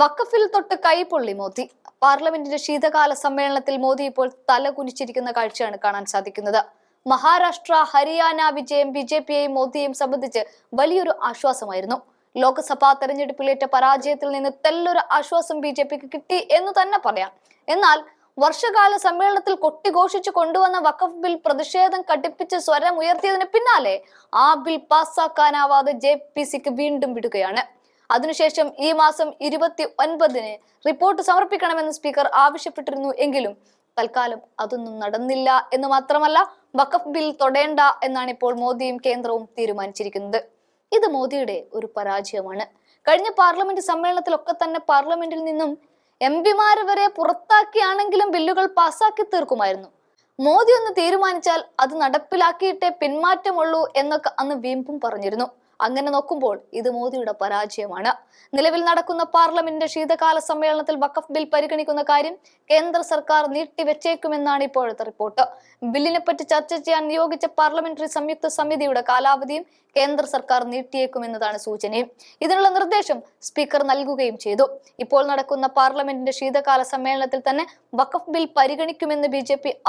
വഖഫിൽ തൊട്ട് കൈപൊള്ളി മോദി. പാർലമെന്റിന്റെ ശീതകാല സമ്മേളനത്തിൽ മോദി ഇപ്പോൾ തല കുനിച്ചിരിക്കുന്ന കാഴ്ചയാണ് കാണാൻ സാധിക്കുന്നത്. മഹാരാഷ്ട്ര ഹരിയാന വിജയം ബി ജെ പിയെയും മോദിയെയും സംബന്ധിച്ച് വലിയൊരു ആശ്വാസമായിരുന്നു. ലോക്സഭാ തെരഞ്ഞെടുപ്പിലേറ്റ പരാജയത്തിൽ നിന്ന് തെല്ലൊരു ആശ്വാസം ബി ജെ പിക്ക് കിട്ടി എന്ന് തന്നെ പറയാം. എന്നാൽ വർഷകാല സമ്മേളനത്തിൽ കൊട്ടിഘോഷിച്ചു കൊണ്ടുവന്ന വഖഫ് ബിൽ പ്രതിഷേധം കടുപ്പിച്ച് സ്വരം ഉയർത്തിയതിന് പിന്നാലെ ആ ബിൽ പാസ്സാക്കാനാവാതെ ജെ പി സിക്ക് വീണ്ടും വിടുകയാണ്. അതിനുശേഷം ഈ മാസം ഇരുപത്തി ഒൻപതിന് റിപ്പോർട്ട് സമർപ്പിക്കണമെന്ന് സ്പീക്കർ ആവശ്യപ്പെട്ടിരുന്നു എങ്കിലും തൽക്കാലം അതൊന്നും നടന്നില്ല എന്ന് മാത്രമല്ല വഖഫ് ബിൽ തൊടേണ്ട എന്നാണ് ഇപ്പോൾ മോദിയും കേന്ദ്രവും തീരുമാനിച്ചിരിക്കുന്നത്. ഇത് മോദിയുടെ ഒരു പരാജയമാണ്. കഴിഞ്ഞ പാർലമെന്റ് സമ്മേളനത്തിലൊക്കെ തന്നെ പാർലമെന്റിൽ നിന്നും എം പിമാരെ വരെ പുറത്താക്കിയാണെങ്കിലും ബില്ലുകൾ പാസ്സാക്കി തീർക്കുമായിരുന്നു. മോദി ഒന്ന് തീരുമാനിച്ചാൽ അത് നടപ്പിലാക്കിയിട്ടേ പിന്മാറ്റമുള്ളൂ എന്നൊക്കെ അന്ന് വീമ്പും പറഞ്ഞിരുന്നു. അങ്ങനെ നോക്കുമ്പോൾ ഇത് മോദിയുടെ പരാജയമാണ്. നിലവിൽ നടക്കുന്ന പാർലമെന്റ് ശീതകാല സമ്മേളനത്തിൽ വഖഫ് ബിൽ പരിഗണിക്കുന്ന കാര്യം കേന്ദ്ര സർക്കാർ നീട്ടിവെച്ചേക്കുമെന്നാണ് ഇപ്പോഴത്തെ റിപ്പോർട്ട്. ബില്ലിനെ പറ്റി ചർച്ച ചെയ്യാൻ നിയോഗിച്ച പാർലമെന്ററി സംയുക്ത സമിതിയുടെ കാലാവധിയും കേന്ദ്ര സർക്കാർ നീട്ടിയേക്കുമെന്നതാണ് സൂചനയും ഇതിനുള്ള നിർദ്ദേശം സ്പീക്കർ നൽകുകയും ചെയ്തു. ഇപ്പോൾ നടക്കുന്ന പാർലമെന്റിന്റെ ശീതകാല സമ്മേളനത്തിൽ തന്നെ വഖഫ് ബിൽ പരിഗണിക്കുമെന്ന് ബി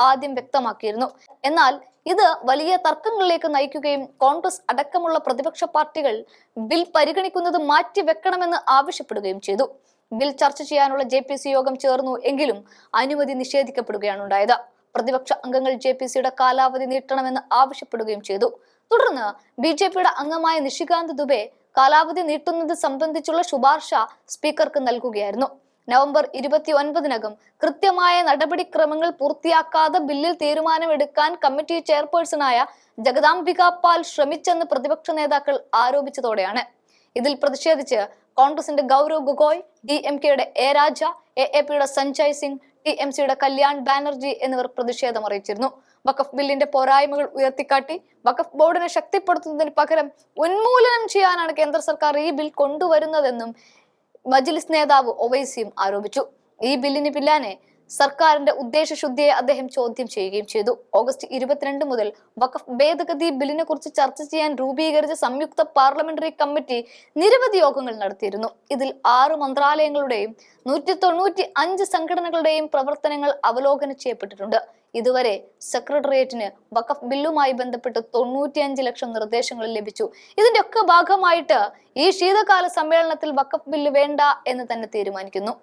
ആദ്യം വ്യക്തമാക്കിയിരുന്നു. എന്നാൽ ഇത് വലിയ തർക്കങ്ങളിലേക്ക് നയിക്കുകയും കോൺഗ്രസ് അടക്കമുള്ള പ്രതിപക്ഷ പാർട്ടികൾ ബിൽ പരിഗണിക്കുന്നത് മാറ്റിവെക്കണമെന്ന് ആവശ്യപ്പെടുകയും ചെയ്തു. ബിൽ ചർച്ച ചെയ്യാനുള്ള ജെ യോഗം ചേർന്നു എങ്കിലും അനുമതി നിഷേധിക്കപ്പെടുകയാണ് ഉണ്ടായത്. പ്രതിപക്ഷ അംഗങ്ങൾ ജെ പി സിയുടെ കാലാവധി നീട്ടണമെന്ന് ആവശ്യപ്പെടുകയും ചെയ്തു. തുടർന്ന് ബി ജെ പിയുടെ അംഗമായ നിഷികാന്ത് ദുബെ കാലാവധി നീട്ടുന്നത് സംബന്ധിച്ചുള്ള ശുപാർശ സ്പീക്കർക്ക് നൽകുകയായിരുന്നു. നവംബർ ഇരുപത്തി ഒൻപതിനകം കൃത്യമായ നടപടിക്രമങ്ങൾ പൂർത്തിയാക്കാതെ ബില്ലിൽ തീരുമാനമെടുക്കാൻ കമ്മിറ്റി ചെയർപേഴ്സണായ ജഗദാംബിക പാൽ ശ്രമിച്ചെന്ന് പ്രതിപക്ഷ നേതാക്കൾ ആരോപിച്ചതോടെയാണ്. ഇതിൽ പ്രതിഷേധിച്ച് കോൺഗ്രസിന്റെ ഗൗരവ് ഗൊഗോയ് ഡി എം കെയുടെ എ രാജ എ എ പിയുടെ സഞ്ജയ് സിംഗ് ടി എം സിയുടെ കല്യാൺ ബാനർജി എന്നിവർ പ്രതിഷേധം അറിയിച്ചിരുന്നു. വഖഫ് ബില്ലിന്റെ പോരായ്മകൾ ഉയർത്തിക്കാട്ടി വഖഫ് ബോർഡിനെ ശക്തിപ്പെടുത്തുന്നതിന് പകരം ഉന്മൂലനം ചെയ്യാനാണ് കേന്ദ്ര സർക്കാർ ഈ ബിൽ കൊണ്ടുവരുന്നതെന്നും മജ്ലിസ് നേതാവ് ഒവൈസിയും ആരോപിച്ചു. ഈ ബില്ലിന് പിന്നാലെ സർക്കാരിന്റെ ഉദ്ദേശശുദ്ധിയെ അദ്ദേഹം ചോദ്യം ചെയ്യുകയും ചെയ്തു. ഓഗസ്റ്റ് ഇരുപത്തിരണ്ട് മുതൽ വഖഫ് ഭേദഗതി ബില്ലിനെ കുറിച്ച് ചർച്ച ചെയ്യാൻ രൂപീകരിച്ച സംയുക്ത പാർലമെന്ററി കമ്മിറ്റി നിരവധി യോഗങ്ങൾ നടത്തിയിരുന്നു. ഇതിൽ ആറ് മന്ത്രാലയങ്ങളുടെയും നൂറ്റി തൊണ്ണൂറ്റി അഞ്ച് സംഘടനകളുടെയും പ്രവർത്തനങ്ങൾ അവലോകനം ചെയ്യപ്പെട്ടിട്ടുണ്ട്. ഇതുവരെ സെക്രട്ടേറിയറ്റിന് വഖഫ് ബില്ലുമായി ബന്ധപ്പെട്ട് തൊണ്ണൂറ്റിയഞ്ച് ലക്ഷം നിർദ്ദേശങ്ങൾ ലഭിച്ചു. ഇതിന്റെ ഒക്കെ ഭാഗമായിട്ട് ഈ ശീതകാല സമ്മേളനത്തിൽ വഖഫ് ബില്ല് വേണ്ട എന്ന് തന്നെ തീരുമാനിക്കുന്നു.